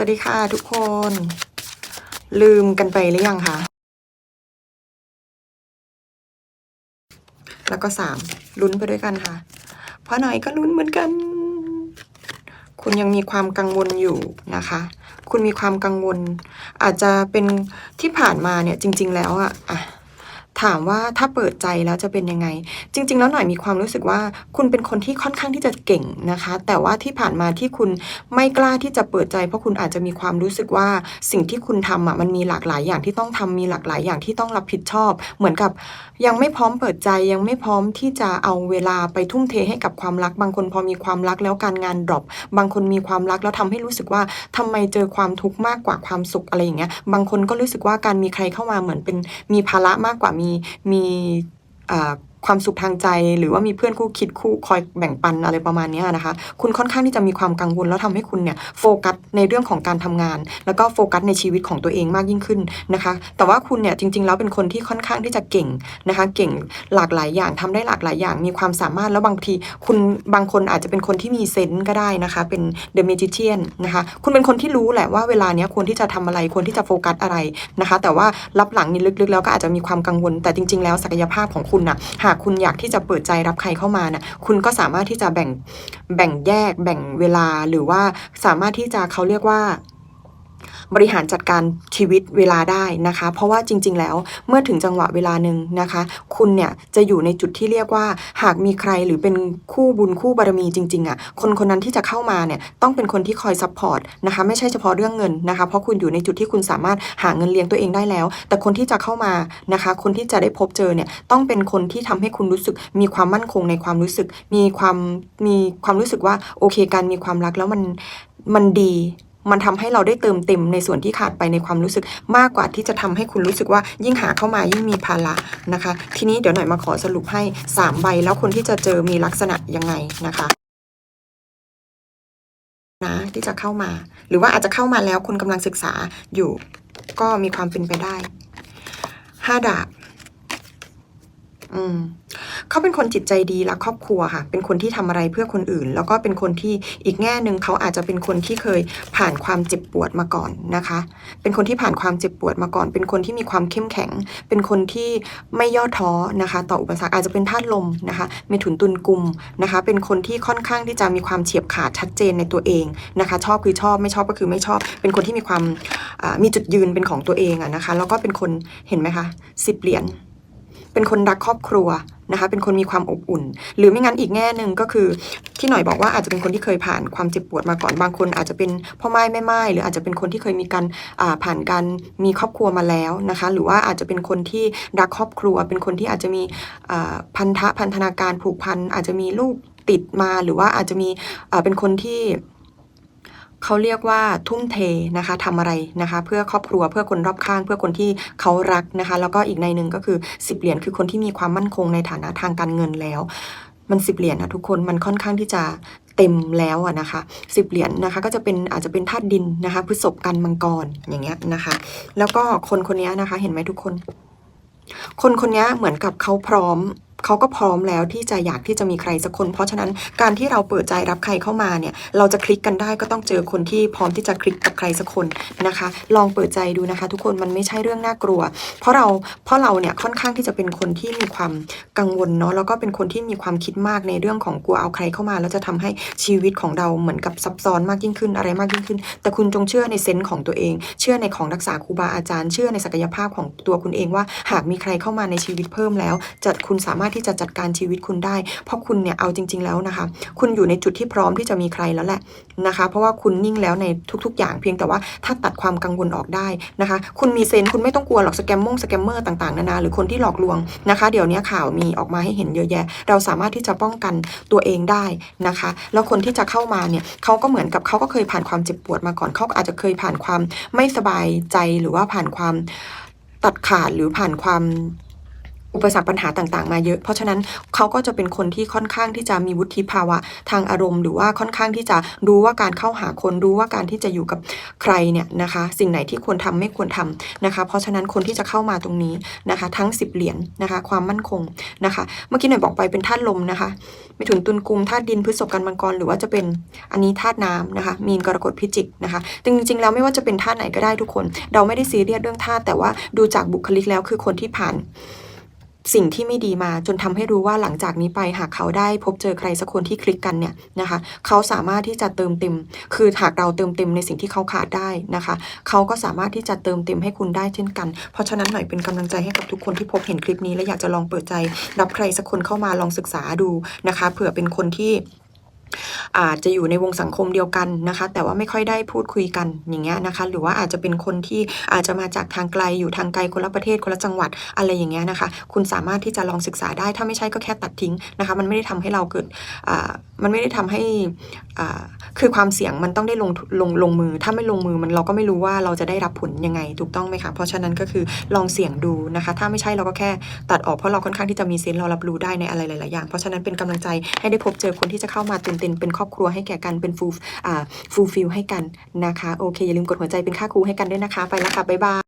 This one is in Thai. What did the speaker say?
วัสดีค่ะทุกคน ลืมกันไปหรือยังคะแล้วก็สามลุ้นไปด้วยกันค่ะเพราะหน่อยก็ลุ้นเหมือนกัน คุณยังมีความกังวลอยู่นะคะ คุณมีความกังวล อาจจะเป็นที่ผ่านมาเนี่ยจริง ๆ แล้วอะอะ ถามว่าถ้าเปิดใจแล้วจะเป็นยังไง จริง ๆ แล้วหน่อยมีความรู้สึกว่า คุณเป็นคนที่ค่อนข้างที่จะเก่งนะคะ แต่ว่าที่ผ่านมาที่คุณไม่กล้าที่จะเปิดใจ เพราะคุณอาจจะมีความรู้สึกว่าสิ่งที่คุณทำอะมันมีหลากหลายอย่างที่ต้องทำมีหลากหลายอย่างที่ต้องรับผิดชอบ เหมือนกับยังไม่พร้อมเปิดใจยังไม่พร้อมที่จะเอาเวลาไปทุ่มเทให้กับความรัก บางคนพอมีความรักแล้วการงานดรอปบางคนมีความรักแล้วทำให้รู้สึกว่าทำไมเจอความทุกข์มากกว่าความสุขอะไรอย่างเงี้ยบางคนก็รู้สึกว่าการมีใครเข้ามาเหมือนเป็นมีภาระมากกว่ามีมีอ่า ความสุขทางใจ หรือว่ามีเพื่อนคู่คิดคู่คอยแบ่งปันอะไรประมาณนี้นะคะ คุณค่อนข้างที่จะมีความกังวลแล้วทำให้คุณเนี่ยโฟกัสในเรื่องของการทำงาน แล้วก็โฟกัสในชีวิตของตัวเองมากยิ่งขึ้นนะคะ แต่ว่าคุณเนี่ยจริง ๆ แล้วเป็นคนที่ค่อนข้างที่จะเก่งนะคะ เก่งหลากหลายอย่างทำได้หลากหลายอย่าง มีความสามารถแล้วบางที คุณบางคนอาจจะเป็นคนที่มีเซนส์ก็ได้นะคะ เป็น The Magician นนะคะ คุณเป็นคนที่รู้แหละว่าเวลาเนี้ยควรที่จะทำอะไรควรที่จะโฟกัสอะไรนะคะ แต่ว่ารับหลังนี่ลึกๆ แล้วก็อาจจะมีความกังวล แต่จริง ๆ แล้วศักยภาพของคุณนะหากคุณอยากที่จะเปิดใจรับใครเข้ามานะคุณก็สามารถที่จะแบ่งแบ่งแยกแบ่งเวลาหรือว่าสามารถที่จะเขาเรียกว่า บริหารจัดการชีวิตเวลาได้นะคะ เพราะว่าจริง ๆ แล้วเมื่อถึงจังหวะเวลาหนึ่งนะคะ คุณเนี่ยจะอยู่ในจุดที่เรียกว่า หากมีใครหรือเป็นคู่บุญคู่บารมีจริงๆอะ่ะคนคนนั้นที่จะเข้ามาเนี่ยต้องเป็นคนที่คอยซัพพอร์ตนะคะไม่ใช่เฉพาะเรื่องเงินนะคะ เพราะคุณอยู่ในจุดที่คุณสามารถหาเงินเลี้ยงตัวเองได้แล้ว แต่คนที่จะเข้ามานะคะ คนที่จะได้พบเจอเนี่ยต้องเป็นคนที่ทำให้คุณรู้สึกมีความมั่นคงในความรู้สึก มีความมีความรู้สึกว่าโอเคการมีความรักแล้วมันมันดี มันทำให้เราได้เติมเต็มในส่วนที่ขาดไปในความรู้สึกมากกว่าที่จะทำให้คุณรู้สึกว่ายิ่งหาเข้ามายิ่งมีภาระนะคะ ทีนี้เดี๋ยวหน่อยมาขอสรุปให้ 3 ใบ แล้วคนที่จะเจอมีลักษณะยังไงนะคะนะที่จะเข้ามา หรือว่าอาจจะเข้ามาแล้วคุณกำลังศึกษาอยู่ ก็มีความเป็นไปได้ห้าดาบอืม เขาเป็นคนจิตใจดีรักครอบครัวค่ะ เป็นคนที่ทำอะไรเพื่อคนอื่น แล้วก็เป็นคนที่อีกแง่หนึ่งเขาอาจจะเป็นคนที่เคยผ่านความเจ็บปวดมาก่อนนะคะ เป็นคนที่ผ่านความเจ็บปวดมาก่อน เป็นคนที่มีความเข้มแข็ง เป็นคนที่ไม่ย่อท้อนะคะ ต่ออุปสรรคอาจจะเป็นธาตุลมนะคะเมถุนตุลกุมนะคะ เป็นคนที่ค่อนข้างที่จะมีความเฉียบขาดชัดเจนในตัวเองนะคะ ชอบคือชอบไม่ชอบก็คือไม่ชอบ เป็นคนที่มีความมีจุดยืนเป็นของตัวเองอะนะคะ แล้วก็เป็นคนเห็นไหมคะสิบเหรียญ เป็นคนรักครอบครัวนะคะเป็นคนมีความอบอุ่น หรือไม่งั้นอีกแง่หนึ่งก็คือที่หน่อยบอกว่าอาจจะเป็นคนที่เคยผ่านความเจ็บปวดมาก่อนบางคน อาจจะเป็นพ่อไม้แม่ไม้หรืออาจจะเป็นคนที่เคยมีการผ่านการมีครอบครัวมาแล้วนะคะหรือว่าอาจจะเป็นคนที่รักครอบครัว เป็นคนที่อาจจะมีพันธะพันธนาการผูกพันอาจจะมีลูกติดมาหรือว่าอาจจะมีเป็นคนที่ เขาเรียกว่าทุ่มเทนะคะทำอะไรนะคะเพื่อครอบครัวเพื่อคนรอบข้าง เพื่อคนที่เขารักนะคะแล้วก็อีกในหนึ่งก็คือสิบเหรียญคือคนที่มีความมั่นคงในฐานะทางการเงินแล้ว มันสิบเหรียญนะทุกคนมันค่อนข้างที่จะเต็มแล้วอะนะคะสิบเหรียญนะคะก็จะเป็นอาจจะเป็นธาตุดินนะคะพฤษภกันมังกรอย่างเงี้ยนะคะ แล้วก็คนคนนี้นะคะเห็นไหมทุกคน คนคนนี้เหมือนกับเขาพร้อม เขาก็พร้อมแล้วที่จะอยากที่จะมีใครสักคน เพราะฉะนั้นการที่เราเปิดใจรับใครเข้ามาเนี่ยเราจะคลิกกันได้ก็ต้องเจอคนที่พร้อมที่จะคลิกกับใครสักคนนะคะ ลองเปิดใจดูนะคะ ทุกคนมันไม่ใช่เรื่องน่ากลัว เพราะเราเพราะเราเนี่ยค่อนข้างที่จะเป็นคนที่มีความกังวลเนาะแล้วก็เป็นคนที่มีความคิดมากในเรื่องของกลัวเอาใครเข้ามา แล้วจะทำให้ชีวิตของเราเหมือนกับซับซ้อนมากยิ่งขึ้นอะไรมากยิ่งขึ้น แต่คุณจงเชื่อในเซนส์ของตัวเอง เชื่อในของรักษาครูบาอาจารย์ เชื่อในศักยภาพของตัวคุณเองว่า หากมีใครเข้ามาในชีวิตเพิ่มแล้วจะคุณสามารถที่จะจัดการชีวิตคุณได้ เพราะคุณเนี่ยเอาจริง ๆแล้วนะคะ คุณอยู่ในจุดที่พร้อมที่จะมีใครแล้วแหละนะคะ เพราะว่าคุณนิ่งแล้วในทุก ๆ อย่างเพียงแต่ว่าถ้าตัดความกังวลออกได้นะคะ คุณมีเซนส์คุณไม่ต้องกลัวหรอกสแกมมงสแกมเมอร์ต่างๆนานาหรือคนที่หลอกลวงนะคะ เดี๋ยวนี้ข่าวมีออกมาให้เห็นเยอะแยะ เราสามารถที่จะป้องกันตัวเองได้นะคะ แล้วคนที่จะเข้ามาเนี่ยเขาก็เหมือนกับเขาก็เคยผ่านความเจ็บปวดมาก่อนเขาอาจจะเคยผ่านความไม่สบายใจหรือว่าผ่านความตัดขาดหรือผ่านความ อุปสรรคปัญหาต่างๆ มาเยอะ เพราะฉะนั้นเขาก็จะเป็นคนที่ค่อนข้างที่จะมีวุฒิภาวะทางอารมณ์ หรือว่าค่อนข้างที่จะรู้ว่าการเข้าหาคนรู้ว่าการที่จะอยู่กับใครเนี่ยนะคะ สิ่งไหนที่ควรทำไม่ควรทำนะคะ เพราะฉะนั้นคนที่จะเข้ามาตรงนี้นะคะ ทั้ง 10 เหรียญนะคะ ความมั่นคงนะคะ เมื่อกี้หน่อยบอกไปเป็นธาตุลมนะคะไปถึงตุลกุมธาตุดินพฤษภกันมังกรหรือว่าจะเป็นอันนี้ธาตุน้ำนะคะ มีนกรกฎพิจิกนะคะจริงๆแล้วไม่ว่าจะเป็นธาตุไหนก็ได้ทุกคน เราไม่ได้ซีเรียสเรื่องธาตุแต่ว่าดูจากบุคลิกแล้วคือคนที่ผ่าน สิ่งที่ไม่ดีมาจนทำให้รู้ว่าหลังจากนี้ไปหากเขาได้พบเจอใครสักคนที่คลิกกันเนี่ยนะคะเขาสามารถที่จะเติมเต็ม คือหากเราเติมเต็มในสิ่งที่เขาขาดได้นะคะ เขาก็สามารถที่จะเติมเต็มให้คุณได้เช่นกัน เพราะฉะนั้นหน่อยเป็นกำลังใจให้กับทุกคนที่พบเห็นคลิปนี้และอยากจะลองเปิดใจ รับใครสักคนเข้ามาลองศึกษาดูนะคะ เผื่อเป็นคนที่อาจจะอยู่ในวงสังคมเดียวกันนะคะ แต่ว่าไม่ค่อยได้พูดคุยกันอย่างเงี้ยนะคะ หรือว่าอาจจะเป็นคนที่อาจจะมาจากทางไกลอยู่ทางไกลคนละประเทศคนละจังหวัดอะไรอย่างเงี้ยนะคะ คุณสามารถที่จะลองศึกษาได้ ถ้าไม่ใช่ก็แค่ตัดทิ้งนะคะ มันไม่ได้ทำให้เราเกิดมันไม่ได้ทำให้คือความเสี่ยงมันต้องได้ลงลงลงมือ ถ้าไม่ลงมือมันเราก็ไม่รู้ว่าเราจะได้รับผลยังไงถูกต้องไหมคะ เพราะฉะนั้นก็คือลองเสี่ยงดูนะคะ ถ้าไม่ใช่เราก็แค่ตัดออกเพราะเราค่อนข้างที่จะมีเซนส์เรารับรู้ได้ในอะไรหลาย ๆ อย่าง เพราะฉะนั้นเป็นกำลังใจให้ได้พบเจอคนที่จะเข้ามาเต็มๆเป็นครอบครัวให้แก่กันเป็นฟูลฟูลฟิลให้กันนะคะ โอเค อย่าลืมกดหัวใจเป็นค่าครูให้กันด้วยนะคะ ไปแล้วค่ะ บ๊ายบาย